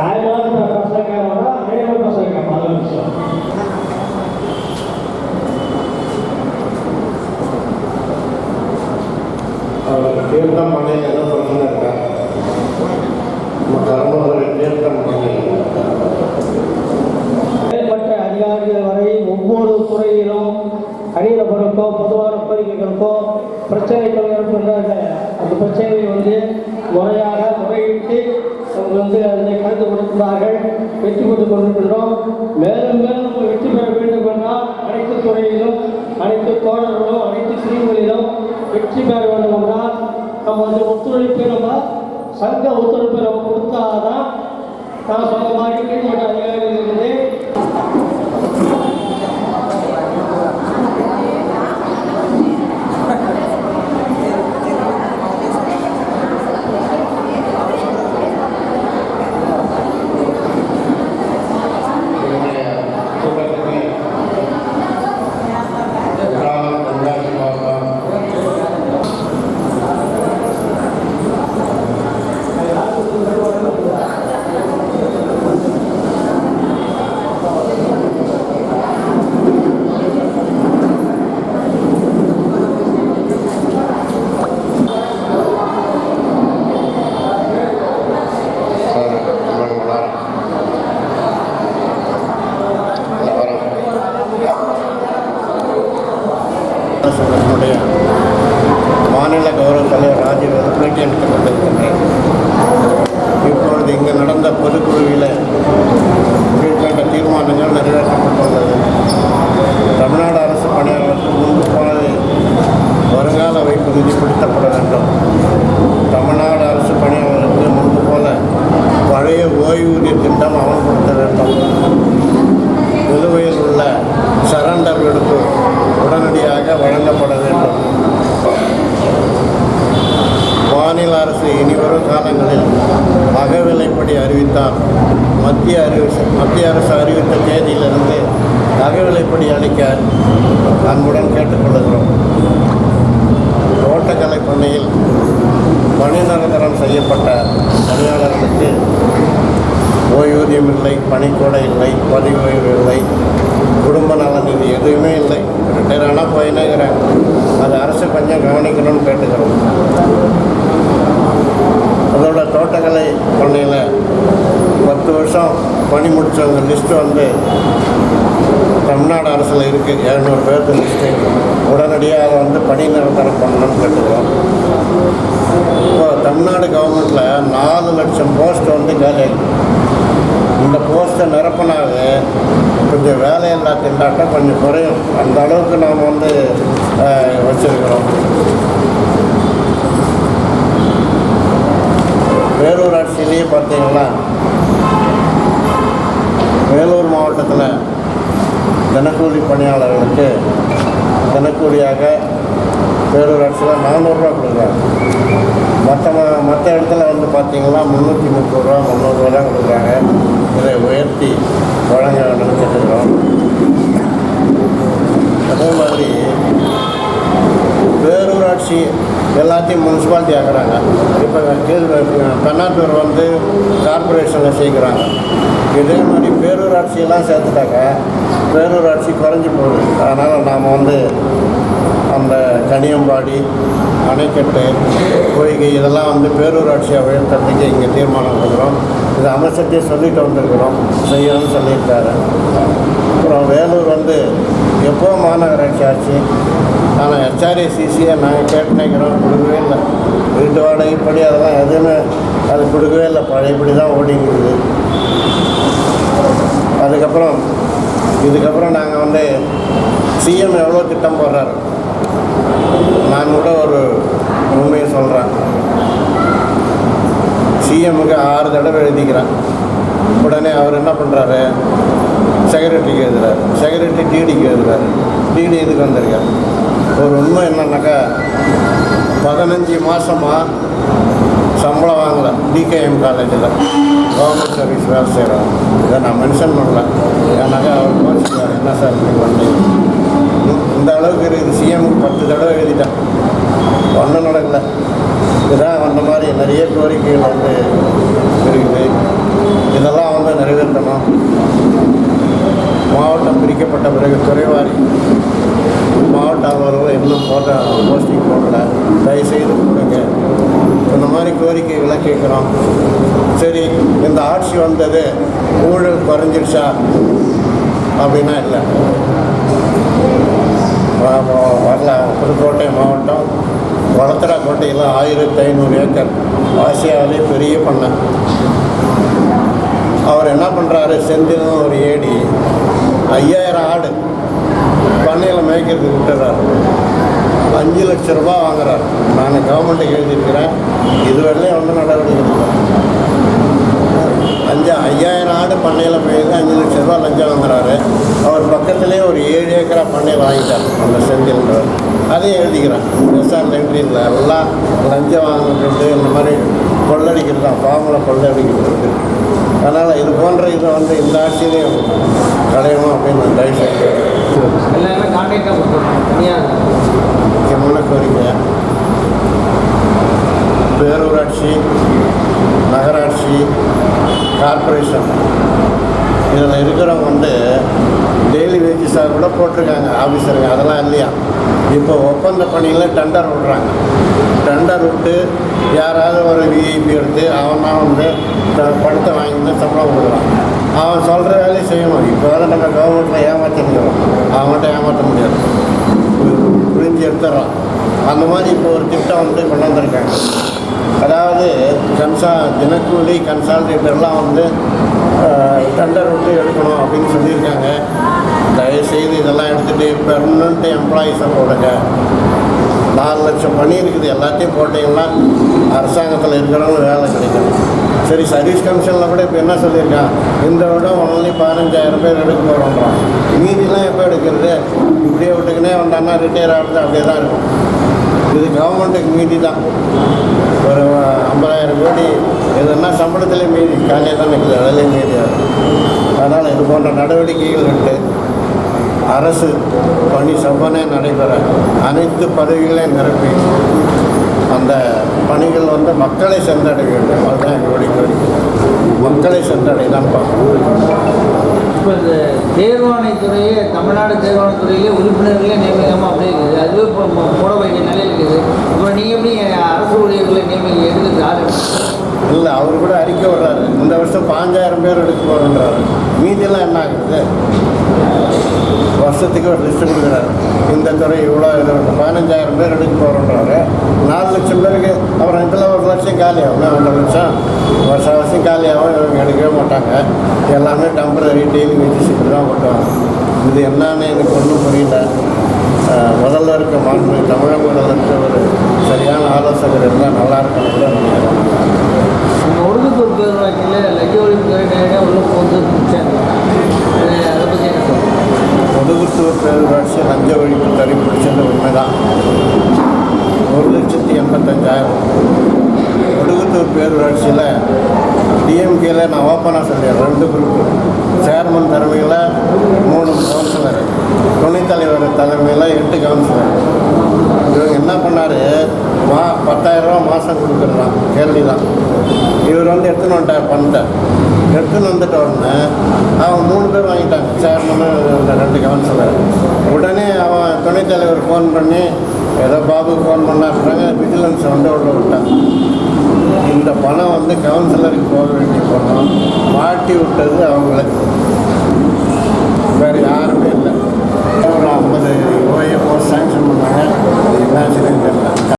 நியாயமான பிரச்சனைக்காக அநேக பிரச்சனைக்காக முதல் விஷயம் அவருக்கு தீர்த்தம் பண்ணி பிரச்சனை இருக்கா? நம்ம கர்மவரை தீர்த்தம் பண்ணி மேற்பட்ட அதிகாரிகள் வரை ஒவ்வொரு துறையிலும் கணிதப்பொருட்கோ பொதுவான கோரிக்கைகளுக்கோ பிரச்சனைகள் ஏற்படுறாங்க. அந்த பிரச்சனையை வந்து முறையாக வெற்றி பெற்று கொண்டிருக்கிறோம் மேலும் மேலும் நம்ம வெற்றி பெற வேண்டும் என்றால் அனைத்து துறையிலும் அனைத்து தோழர்களும் அனைத்து பிரிவுகளிலும் வெற்றி பெற வேண்டும் என்றால் நம்ம வந்து ஒத்துழைப்பை நம்ம சங்க ஒத்துழைப்பை நம்ம கொடுத்தாதான் நான் சொன்ன மாதிரி கீழ்மட்ட அதிகாரிகள் இருக்குது ஓய்வூதிய திட்டம் அமல்படுத்த வேண்டும் நிலுவையில் உள்ள சரண்டர் விடுப்பு உடனடியாக வழங்கப்பட வேண்டும். மாநில அரசு இனிவரும் காலங்களில் அகவிலைப்படி அறிவித்தால் மத்திய அறிவு மத்திய அரசு அறிவித்த தேதியிலிருந்து அகவிலைப்படி அளிக்க அன்புடன் கேட்டுக்கொள்கிறோம். தோட்டக்கலை பண்ணையில் பணி நிரந்தரம் செய்யப்பட்ட பணியாளர்களுக்கு ஓய்வூதியம் இல்லை பணிக்கூட இல்லை பதிவு இல்லை குடும்ப நலன் இது எதுவுமே இல்லை. ரிட்டையர் ஆனால் போயினுங்கிறேன் அது அரசு கொஞ்சம் கவனிக்கணும்னு கேட்டுக்கிறோம். அதோட தோட்டக்கலை பண்ணையில் பத்து வருஷம் பணி முடித்தவங்க லிஸ்ட்டு வந்து தமிழ்நாடு அரசில் இருக்குது இரநூறு பேர்த்து லிஸ்ட்டு உடனடியாக அதை வந்து பணி நிரந்தரம் பண்ணணும்னு கேட்டுக்கிறோம். இப்போ தமிழ்நாடு கவர்மெண்ட்டில் நாலு லட்சம் போஸ்ட் வந்து காலி இந்த போஸ்ட்டை நிரப்பினாவே கொஞ்சம் வேலையில்லா திண்டாட்டம் கொஞ்சம் குறையும். அந்த அளவுக்கு நாம் வந்து வச்சுருக்கிறோம். வச்சிருக்கிறோம் ஆட்சியிலேயே பார்த்தீங்கன்னா வேலூர் மாவட்டத்தில் தினக்கூலி பணியாளர்களுக்கு தினக்கூலியாக பேரூராட்சியில் ஆட்சியில் நானூறுரூவா கொடுக்குறாங்க. மற்ற ம- மற்ற இடத்துல வந்து பார்த்தீங்கன்னா முந்நூற்றி முப்பது ரூபா முந்நூறுரூவா தான் கொடுக்குறாங்க. இதை உயர்த்தி வழங்க வேண்டும்னு கேட்டுக்கிறோம். அதே மாதிரி பேரூராட்சி எல்லாத்தையும் முனிசிபாலிட்டி ஆக்குறாங்க. இப்போ கீழ் பெண்ணாத்தூர் வந்து கார்பரேஷனில் சேர்க்குறாங்க. இதே மாதிரி பேரூராட்சியெல்லாம் சேர்த்துட்டாங்க பேரூராட்சி குறைஞ்சி போகுது. அதனால் நாம் வந்து அந்த கனியம்பாடி அணைக்கட்டு பொய்கை இதெல்லாம் வந்து பேரூராட்சியை உயர்த்துறதுக்கு இங்கே தீர்மானம் கொடுக்குறோம். இது அமைச்சர்கிட்டே சொல்லிட்டு வந்திருக்கிறோம். செய்யணும்னு சொல்லியிருக்காரு. அப்புறம் வேலூர் வந்து எப்போ மாநகராட்சி ஆச்சு? ஆனால் ஹெச்ஆர்ஏசிசியை நாங்கள் கேட்டு நினைக்கிறோம் கொடுக்கவே இல்லை. வீட்டு வாடகைப்படி அதெல்லாம் எதுவுமே அது கொடுக்கவே இல்லை. பழையபடி தான் ஓடிங்கிறது அதுக்கப்புறம் இதுக்கப்புறம் நாங்கள் வந்து சிஎம் எவ்வளோ திட்டம் போடுறாரு? நான் கூட ஒரு உண்மையை சொல்கிறேன் சிஎம்முக்கு ஆறு தடவை எழுதிக்கிறேன். உடனே அவர் என்ன பண்ணுறாரு செக்ரட்டரிக்கு எழுதுறாரு. செக்ரட்டரி டிடிக்கு எழுதுறாரு. டிடி இதுக்கு வந்திருக்கார்? ஒரு உண்மை என்னன்னாக்கா பதினஞ்சு மாதமாக சம்பளம் வாங்கலை. டிகேஎம் காலேஜில் கவர்மெண்ட் சர்வீஸ் வேலை செய்கிறோம் இதை நான் மென்ஷன் பண்ணல. ஏன்னாக்கா அவர் என்ன சார் இப்படி பண்ணீங்க அளவுக்கு இருக்குது சிஎம் பத்து தடவை எழுதிட்டான். ஒன்றும் நடக்கல. இதுதான் அந்த மாதிரி நிறைய கோரிக்கைகள் வந்து இருக்குது. இதெல்லாம் வந்து நிறைவேற்றணும். மாவட்டம் பிரிக்கப்பட்ட பிறகு துறைவாரி மாவட்ட அலுவலகம் இன்னும் போட்ட போஸ்டிங் போடல தயவுசெய்து கொடுங்க. இந்த மாதிரி கோரிக்கைகளை கேட்குறோம். சரி இந்த ஆட்சி வந்தது ஊழல் குறைஞ்சிருச்சா? அப்படின்னா இல்லை. வ- புதுக்கோட்டை மாவட்டம் வளத்தரா கோட்டையில் ஆயிரத்தி ஐநூறு ஏக்கர். ஆசியாவிலே பெரிய பண்ணை. அவர் என்ன பண்ணுறாரு செந்தில் ஒரு ஏடி ஐயாயிரம் ஆடு பண்ணையில் மேய்க்கிறதுக்கு விட்டுறாரு. அஞ்சு லட்ச ரூபா வாங்குறாரு. நான் கவர்மெண்ட்டுக்கு எழுதியிருக்கிறேன். இதுவரையிலும் ஒன்றும் நடவடிக்கை அஞ்சு ஐயாயிரம் ஆடு பண்ணையில் போயிருக்கு அஞ்சு லட்ச ரூபா லஞ்சம் வாங்குறாரு. அவர் பக்கத்துலேயே ஒரு ஏழு ஏக்கரா பண்ணை வாங்கிட்டார் அந்த செந்தில்ன்றவர். அதையும் எழுதிக்கிறேன் எஸ்ஆர் லெண்ட்ரியில் எல்லாம் லஞ்சம் வாங்குறது இந்த மாதிரி கொள்ளடிக்கிறது தான். ஃபார்மில் கொள்ளடிக்கிறது. அதனால் இது போன்ற இதை வந்து இந்த ஆட்சியிலையும் களையணும் அப்படின்னு தயவு செய்து முக்கியமான கோரிக்கை பேரூராட்சி நகராட்சி கார்ப்பரேஷன் இதில் இருக்கிறவங்க வந்து டெய்லி வேஜஸாக கூட போட்டிருக்காங்க ஆஃபீஸருங்க அதெல்லாம் இல்லையா? இப்போ ஒப்பந்த பணியில் டெண்டர் விடுறாங்க. டெண்டர் விட்டு யாராவது ஒரு விஐபி எடுத்து அவன் தான் வந்து படத்தை பணத்தை வாங்கிட்டு சம்பளம் கொடுக்குறான் அவன் சொல்கிற வேலையை செய்யணும். இப்போ வந்து நம்ம கவர்மெண்ட்டில் ஏமாற்றிருக்கிறோம் அவன்கிட்ட ஏமாற்ற முடியாது. புரிஞ்சு எடுத்துடுறான். அந்த மாதிரி இப்போ ஒரு திட்டம் வந்து கொண்டு வந்திருக்காங்க. அதாவது கன்சா தினக்கூலி கன்சால்டேட்டர்லாம் வந்து டெண்டர் விட்டு எடுக்கணும் அப்படின்னு சொல்லியிருக்காங்க. தயவுசெய்து இதெல்லாம் எடுத்துகிட்டு பெர்மனண்ட் எம்ப்ளாயீஸை போடுங்க. நாலு லட்சம் பணி இருக்குது. எல்லாத்தையும் போட்டிங்கன்னா அரசாங்கத்தில் இருக்கிறவங்க வேலை கிடைக்கும். சரி சர்வீஸ் கமிஷனில் கூட இப்போ என்ன சொல்லியிருக்கான்? இந்த விட ஒன்லி பதினஞ்சாயிரம் பேர் எடுக்க போகிறோன்றான் மீதிலாம் எப்போ எடுக்கிறது? இப்படியே விட்டுக்கினே வந்தான்னா ரிட்டையர் ஆகுது. அப்படியே தான் இருக்கும். இது கவர்மெண்ட்டுக்கு மீதி தான். ஒரு ஐம்பதாயிரம் கோடி எதுனா சம்பளத்திலே மீதி காலையில் தான் இருக்குது அதிலே மீதி அதனால் இது போன்ற நடவடிக்கைகள் விட்டு அரசு பணி செவ்வனே நடைபெற அனைத்து பதவிகளையும் நிரப்பி அந்த பணிகள் வந்து மக்களை சென்றடைய வேண்டும். அதுதான் எங்களுடைய கோரிக்கை. மக்களை சென்றடை தான் பார்க்கணும் இப்போ இந்த தேர்வாணைத்துறையே தமிழ்நாடு தேர்வாணைத்துறையிலே உறுப்பினர்களே நியமிக்காமல் அப்படியே இருக்குது. அதுவே இப்போ போட வேண்டிய நிலையில் இருக்குது. அப்புறம் நீங்கள் எப்படி அரசு ஊழியர்களை நியமிக்க எடுக்கிறது ஆள் இல்லை அவர் கூட அறிக்கை விடுறாரு இந்த வருஷம் பாஞ்சாயிரம் பேர் எடுக்க போகிறன்றாரு மீதியெல்லாம் என்ன ஆகுது? வருஷத்துக்கு ஒரு லிஸ்ட் கொடுக்குறாரு. இந்த துறை இவ்வளோ இது பதினஞ்சாயிரம் பேர் எடுக்க போகிறோன்றாரு நாலு லட்சம் பேருக்கு அப்புறம் இதில் ஒரு லட்சம் காலி ஆகும் ரெண்டு லட்சம்? வருஷம் வருஷம் காலி ஆகும் இவங்க எடுக்கவே மாட்டாங்க. எல்லாமே டெம்பரரி டெய்லி வேஜஸ் இப்படி தான் போட்டுவாங்க இது என்னன்னு எனக்கு ஒன்றும் புரியல. முதல்ல இருக்க மாண்பு தமிழக முதல்ல இருக்க ஒரு சரியான ஆலோசகர் இருந்தால் நல்லா இருக்கும்னு கூட நம்ம பேரூராட்சியில் லஞ்ச ஒழிப்புத்துறை நேரடியாக உள்ள முடிச்சாங்க அது பற்றி என்ன சொல்லுங்கள் ஒடுகுத்தூர் பேரூராட்சி லஞ்ச ஒழிப்பு தறி பிடிச்சது உண்மைதான். ஒரு லட்சத்தி எண்பத்தஞ்சாயிரம். ஒடுகுத்தூர் பேரூராட்சியில் டிஎம்கேல நான் ஓப்பனாக சொல்லிடுறேன் ரெண்டு குரூப் சேர்மன் தலைமையில் மூணு கவுன்சிலர் துணைத்தலைவர் தலைமையில் எட்டு கவுன்சிலர் இவங்க என்ன பண்ணார்? மா பத்தாயிரரூவா மாதம் கொடுக்குறான் கேள்வி தான். இவர் வந்து எடுத்துன்னு வந்துட்டார் பண்ணிட்டார் எடுத்துன்னு வந்துட்ட உடனே அவன் மூணு பேர் வாங்கிட்டாங்க. சேர்மனு ரெண்டு கவுன்சிலர். உடனே அவன் துணைத் தலைவர் ஃபோன் பண்ணி ஏதோ பாபுக்கு ஃபோன் பண்ணாருன்றாங்க விஜிலன்ஸ் வந்து உள்ள விட்டான். இந்த பணம் வந்து கவுன்சிலருக்கு போக வேண்டிய பணம் மாட்டி விட்டது அவங்களுக்கு வேறு யாருமே இல்லை. ஒரு ஐம்பது ஓஎம்ஓ சாங்ஷன் பண்ணாங்க. என்ன